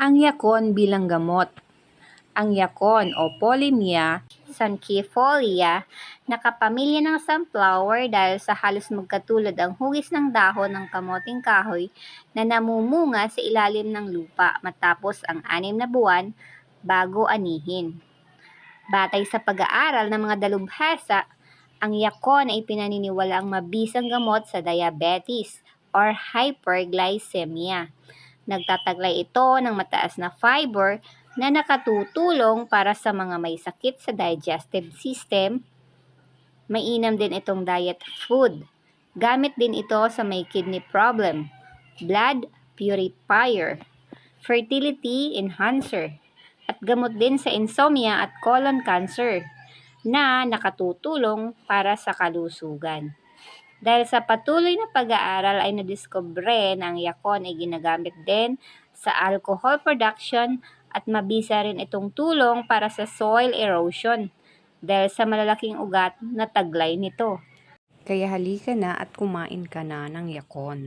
Ang yakon bilang gamot. Ang yakon o Polymia sancifolia nakapamilya ng sunflower dahil sa halos magkatulad ang hugis ng dahon ng kamoting kahoy na namumunga sa ilalim ng lupa matapos ang anim na buwan bago anihin. Batay sa pag-aaral ng mga dalubhasa, ang yakon ay pinaniniwalaang mabisang gamot sa diabetes or hyperglycemia. Nagtataglay ito ng mataas na fiber na nakatutulong para sa mga may sakit sa digestive system. Mainam din itong diet food. Gamit din ito sa may kidney problem, blood purifier, fertility enhancer, at gamot din sa insomnia at colon cancer na nakatutulong para sa kalusugan. Dahil sa patuloy na pag-aaral ay nadiskubre na ang yakon ay ginagamit din sa alcohol production at mabisa rin itong tulong para sa soil erosion dahil sa malalaking ugat na taglay nito. Kaya halika na at kumain ka na ng yakon.